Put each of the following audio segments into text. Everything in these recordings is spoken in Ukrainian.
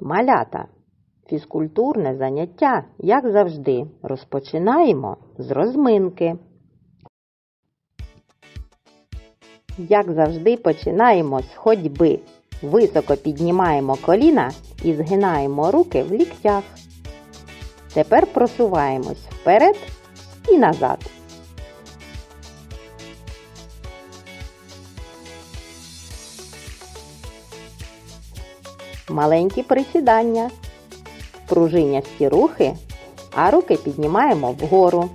Малята. Фізкультурне заняття, як завжди, розпочинаємо з розминки. Як завжди, починаємо з ходьби. Високо піднімаємо коліна і згинаємо руки в ліктях. Тепер просуваємось вперед і назад. Маленькі присідання. Пружинясті рухи, а руки піднімаємо вгору.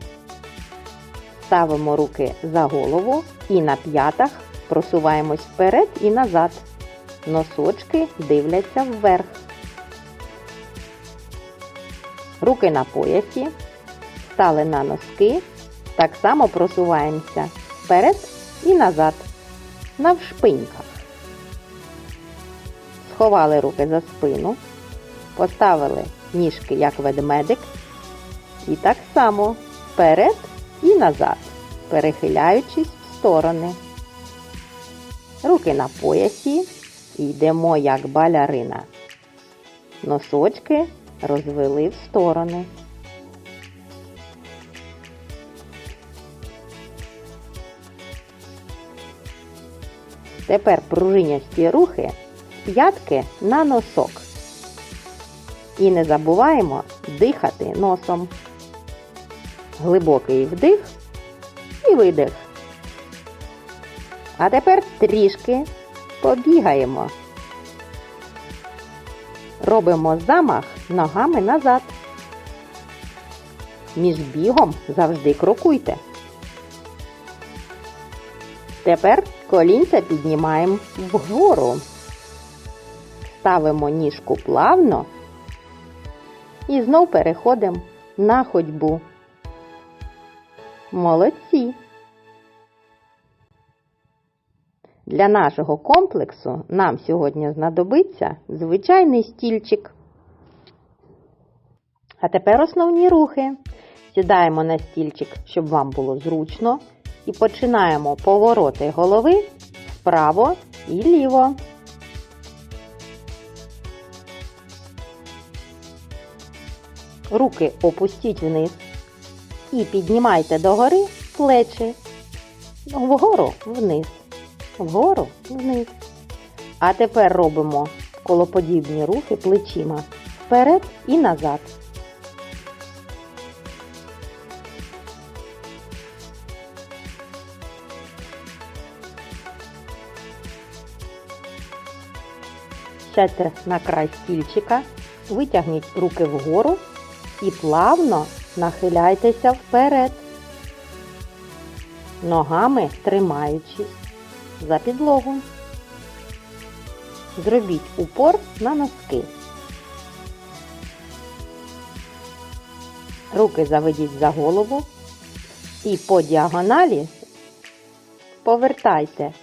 Ставимо руки за голову і на п'ятах просуваємось вперед і назад. Носочки дивляться вверх. Руки на поясі. Стали на носки. Так само просуваємося вперед і назад. Навшпиньках. Сховали руки за спину. Поставили ніжки як ведмедик. І так само вперед і назад, перехиляючись в сторони. Руки на поясі і йдемо як балярина. Носочки розвели в сторони. Тепер пружинясті рухи п'ятки на носок. І не забуваємо дихати носом. Глибокий вдих і видих. А тепер трішки побігаємо. Робимо замах ногами назад. Між бігом завжди крокуйте. Тепер колінця піднімаємо вгору. Ставимо ніжку плавно і знов переходимо на ходьбу. Молодці! Для нашого комплексу нам сьогодні знадобиться звичайний стільчик. А тепер основні рухи. Сідаємо на стільчик, щоб вам було зручно, і починаємо повороти голови вправо і ліво. Руки опустіть вниз і піднімайте догори плечі. Вгору вниз. Вгору вниз. А тепер робимо колоподібні рухи плечима вперед і назад. Сядьте на край стільчика, витягніть руки вгору і плавно нахиляйтеся вперед, ногами тримаючись за підлогу. Зробіть упор на носки. Руки заведіть за голову і по діагоналі повертайте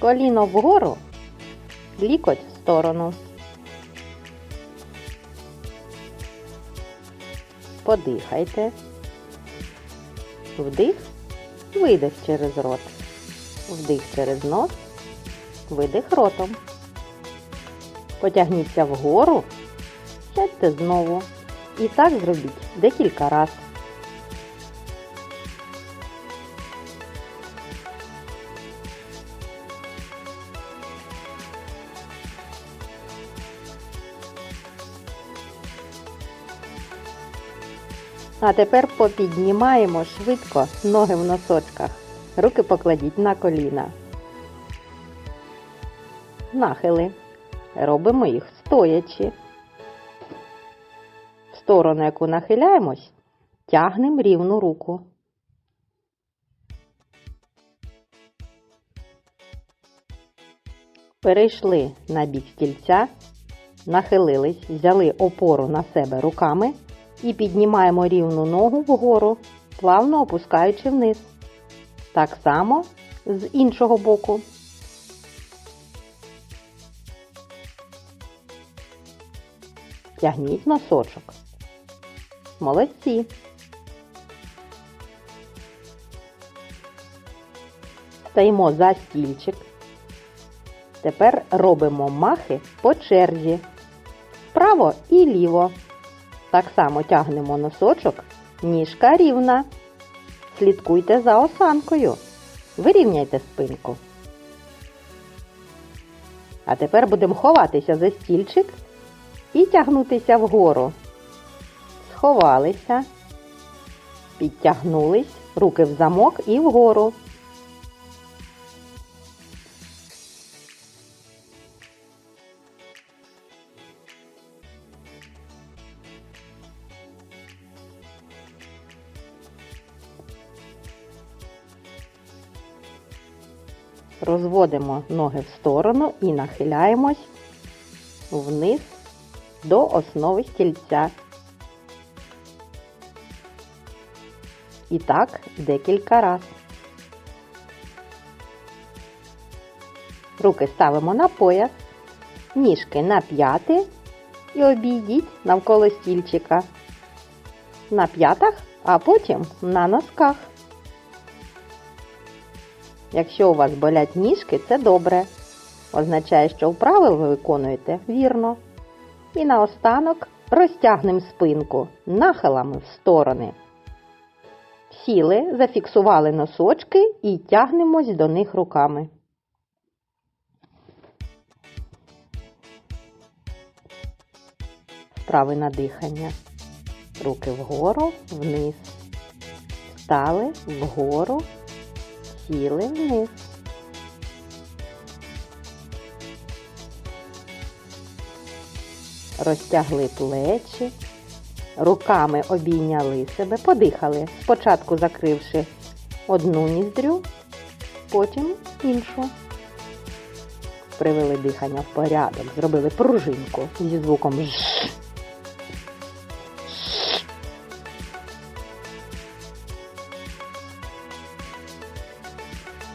коліно вгору, лікоть в сторону. Подихайте. Вдих, видих через рот. Вдих через нос, видих ротом. Потягніться вгору, сядьте знову. І так зробіть декілька разів. А тепер попіднімаємо швидко ноги в носочках. Руки покладіть на коліна. Нахили. Робимо їх стоячи. В сторону, яку нахиляємось, тягнемо рівну руку. Перейшли на бік стільця, нахилились, взяли опору на себе руками і піднімаємо рівну ногу вгору, плавно опускаючи вниз. Так само з іншого боку. Тягніть носочок. Молодці. Стаємо за стільчик. Тепер робимо махи по черзі. вправо і ліво. Так само тягнемо носочок, ніжка рівна. Слідкуйте за осанкою. Вирівняйте спинку. А тепер будемо ховатися за стільчик і тягнутися вгору. Сховалися, підтягнулись, руки в замок і вгору. Розводимо ноги в сторону і нахиляємось вниз до основи стільця. І так декілька раз. Руки ставимо на пояс, ніжки на п'яти і обійдіть навколо стільчика. На п'ятах, а потім на носках. Якщо у вас болять ніжки, це добре. Означає, що вправи ви виконуєте вірно. І наостанок розтягнемо спинку нахилами в сторони. Сіли, зафіксували носочки і тягнемось до них руками. Вправи на дихання. Руки вгору, вниз. Встали вгору, сіли вниз. Розтягли плечі, руками обійняли себе, подихали, спочатку закривши одну ніздрю, потім іншу. Привели дихання в порядок, зробили пружинку зі звуком «ж».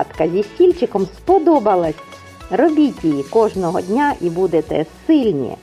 Атка зі стільчиком сподобалась. Робіть її кожного дня і будете сильні,